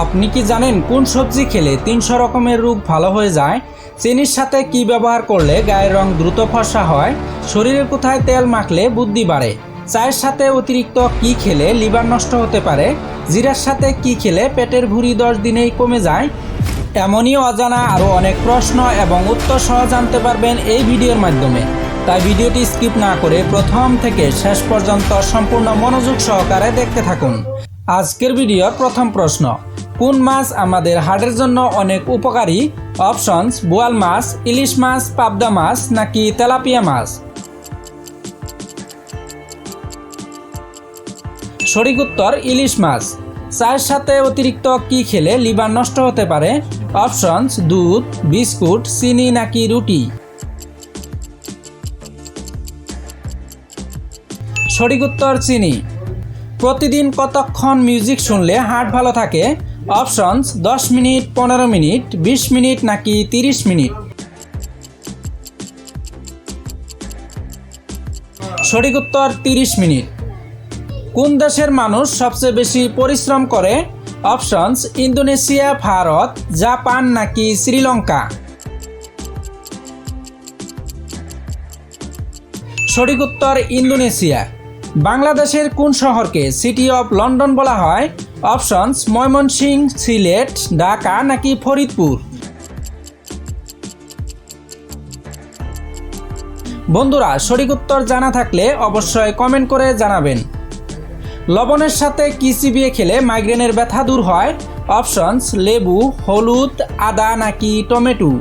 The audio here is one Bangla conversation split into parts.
আপনি কি জানেন কোন সবজি খেলে তিনশো রকমের রোগ ভালো হয়ে যায়? চিনির সাথে কি ব্যবহার করলে গায়ের রং দ্রুত ফসা হয়? শরীরের কোথায় তেল মাখলে বুদ্ধি বাড়ে? চায়ের সাথে অতিরিক্ত কি খেলে লিভার নষ্ট হতে পারে? জিরার সাথে কি খেলে পেটের ভুঁড়ি দশ দিনেই কমে যায়? এমনই অজানা আরও অনেক প্রশ্ন এবং উত্তর সহ জানতে পারবেন এই ভিডিওর মাধ্যমে। তাই ভিডিওটি স্কিপ না করে প্রথম থেকে শেষ পর্যন্ত সম্পূর্ণ মনোযোগ সহকারে দেখতে থাকুন। আজকের ভিডিওর প্রথম প্রশ্ন কোন মাছ আমাদের হার্টের জন্য অনেক উপকারী? অপশনস, বোয়াল মাছ, ইলিশ মাছ, পাবদা মাছ, নাকি তেলাপিয়া মাছ? সঠিক উত্তর, ইলিশ মাছ। চায়ের সাথে অতিরিক্ত কি খেলে লিভার নষ্ট হতে পারে? অপশনস, দুধ, বিস্কুট, চিনি, নাকি রুটি? সঠিক উত্তর, চিনি। প্রতিদিন কতক্ষণ মিউজিক শুনলে হার্ট ভালো থাকে? অপশনস দশ মিনিট, পনেরো মিনিট, বিশ মিনিট নাকি তিরিশ মিনিট? সঠিক উত্তর, তিরিশ মিনিট। কোন দেশের মানুষ সবচেয়ে বেশি পরিশ্রম করে? অপশনস ইন্দোনেশিয়া, ভারত, জাপান নাকি শ্রীলঙ্কা? সঠিক উত্তর, ইন্দোনেশিয়া। বাংলাদেশের কোন শহরকে সিটি অফ লন্ডন বলা হয়? অপশনস ময়মনসিংহ সিলেট ঢাকা নাকি ফরিদপুর বন্ধুরা, সঠিক উত্তর জানা থাকলে অবশ্যই কমেন্ট করে জানাবেন। লবণের সাথে কি চিবিয়ে খেলে মাইগ্রেনের ব্যথা দূর হয়? অপশনস লেবু, হলুদ, আদা নাকি টমেটো?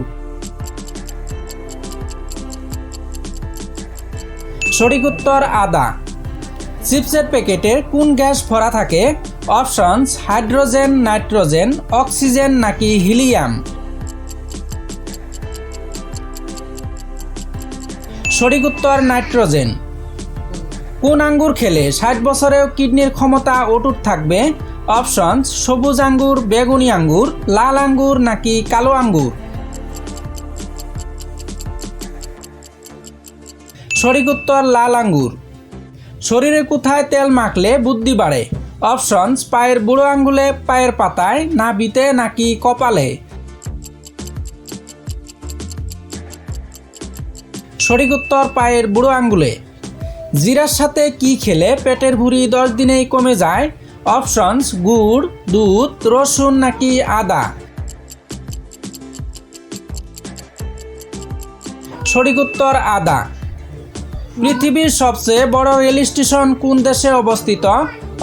সঠিক উত্তর, আদা। চিপসের প্যাকেটে কোন গ্যাস ভরা থাকে? অপশনস হাইড্রোজেন নাইট্রোজেন অক্সিজেন নাকি হিলিয়াম সঠিক উত্তর নাইট্রোজেন কোন আঙ্গুর খেলে ষাট বছরেও কিডনির ক্ষমতা অটুট থাকবে? অপশনস সবুজ আঙ্গুর, বেগুনি আঙ্গুর, লাল আঙ্গুর নাকি কালো আঙ্গুর? সঠিক উত্তর, লাল আঙ্গুর। শরীরে কোথায় তেল মাখলে বুদ্ধি বাড়ে? অপশনস পায়ের বুড়ো আঙ্গুলে, পায়ের পাতায় নাভিতে নাকি কপালে? সঠিক উত্তর, পায়ের বুড়ো আঙ্গুলে। জিরার সাথে কি খেলে পেটের ভুঁড়ি দশ দিনেই কমে যায়? অপশনস গুড়, দুধ, রসুন, নাকি আদা? সঠিক উত্তর, আদা। পৃথিবীর সবচেয়ে বড় রেল স্টেশন কোন দেশে অবস্থিত?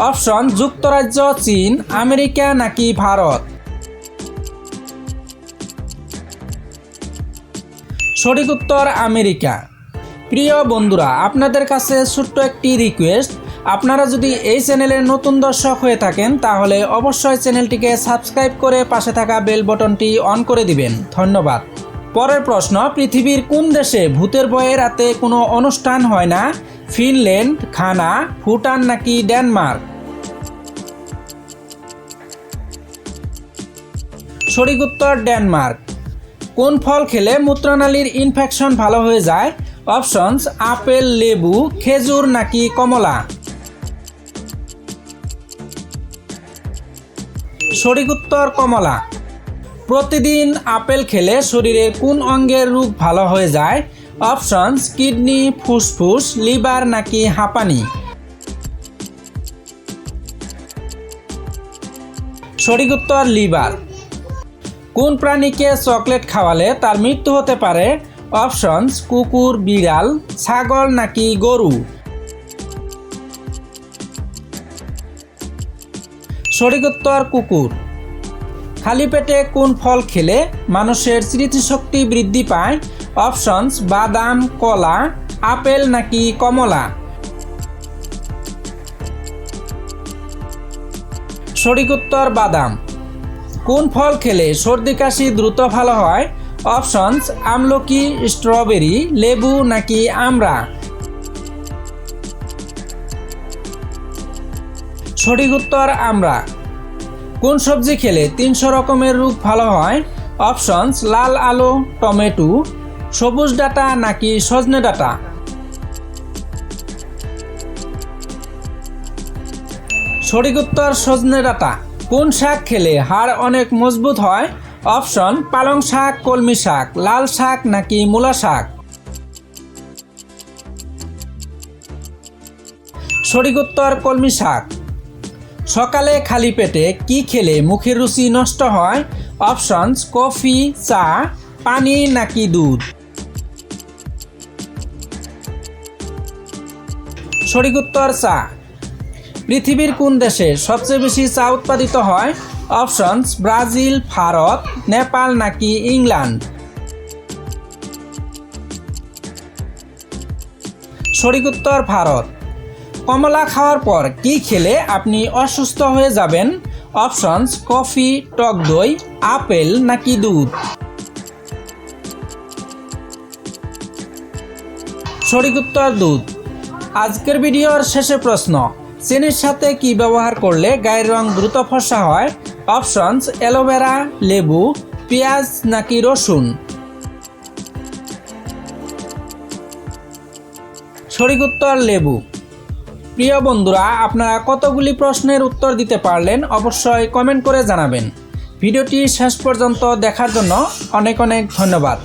অপশন, যুক্তরাজ্য, চীন, আমেরিকা নাকি ভারত? সঠিক উত্তর, আমেরিকা। প্রিয় বন্ধুরা, আপনাদের কাছে ছোট্ট একটি রিকোয়েস্ট আপনারা যদি এই চ্যানেলের নতুন দর্শক হয়ে থাকেন, তাহলে অবশ্যই চ্যানেলটিকে সাবস্ক্রাইব করে পাশে থাকা বেল বটনটি অন করে দিবেন। ধন্যবাদ। পরের প্রশ্ন, পৃথিবীর কোন দেশে ভূতের ভয়ে রাতে কোনো অনুষ্ঠান হয় না? ফিনল্যান্ড, খানা, ভুটান নাকি ডেনমার্ক? সঠিক উত্তর, ডেনমার্ক। কোন ফল খেলে মূত্রনালীর ইনফেকশন ভালো হয়ে যায়? অপশনস আপেল, লেবু, খেজুর নাকি কমলা? সঠিক উত্তর, কমলা। প্রতিদিন আপেল খেলে শরীরের কোন অঙ্গের রোগ ভালো হয়ে যায়? অপশনস কিডনি ফুসফুস লিভার নাকি হাঁপানি? সঠিক উত্তর লিভার কোন প্রাণীকে চকলেট খাওয়ালে তার মৃত্যু হতে পারে? অপশনস কুকুর, বিড়াল, ছাগল নাকি গরু? সঠিক উত্তর, কুকুর। খালি পেটে কোন ফল খেলে মানুষের স্মৃতিশক্তি বৃদ্ধি পায়? অপশনস বাদাম, কলা, আপেল নাকি কমলা? সঠিক উত্তর বাদাম। কোন ফল খেলে সর্দি কাশি দ্রুত ভালো হয়? অপশনস আমলকি, স্ট্রবেরি, লেবু নাকি আমড়া? সঠিক উত্তর আমরা কোন সবজি খেলে তিনশো রকমের রোগ ভালো হয়? অপশনস লাল আলু, টমেটো সবুজ ডাটা নাকি সজনে ডাটা? সঠিক উত্তর, সজনে ডাটা। কোন শাক খেলে হাড় অনেক মজবুত হয়? অপশন, পালং শাক, কলমি শাক, লাল শাক নাকি মূলা শাক? সঠিক উত্তর, কলমি শাক। সকালে খালি পেটে কি খেলে মুখের রুচি নষ্ট হয়? অপশনস, কফি, চা, পানি নাকি দুধ? সঠিক উত্তর চা। পৃথিবীর কোন দেশে সবচেয়ে বেশি চা উৎপাদিত হয়? অপশনস, ব্রাজিল, ভারত, নেপাল নাকি ইংল্যান্ড? সঠিক উত্তর ভারত। কমলা খাওয়ার পর কি খেলে আপনি অসুস্থ হয়ে যাবেন? অপশনস, কফি, টক দই, আপেল নাকি দুধ? সঠিক উত্তর দুধ। আজকের ভিডিওর শেষে প্রশ্ন, চিনির সাথে কি ব্যবহার করলে গায়ের রং দ্রুত ফসা হয়? অপশনস, অ্যালোভেরা, লেবু, পেঁয়াজ নাকি রসুন? সঠিক উত্তর লেবু। প্রিয় বন্ধুরা, আপনারা কতগুলি প্রশ্নের উত্তর দিতে পারলেন অবশ্যই কমেন্ট করে জানাবেন। ভিডিওটি শেষ পর্যন্ত দেখার জন্য অনেক অনেক ধন্যবাদ।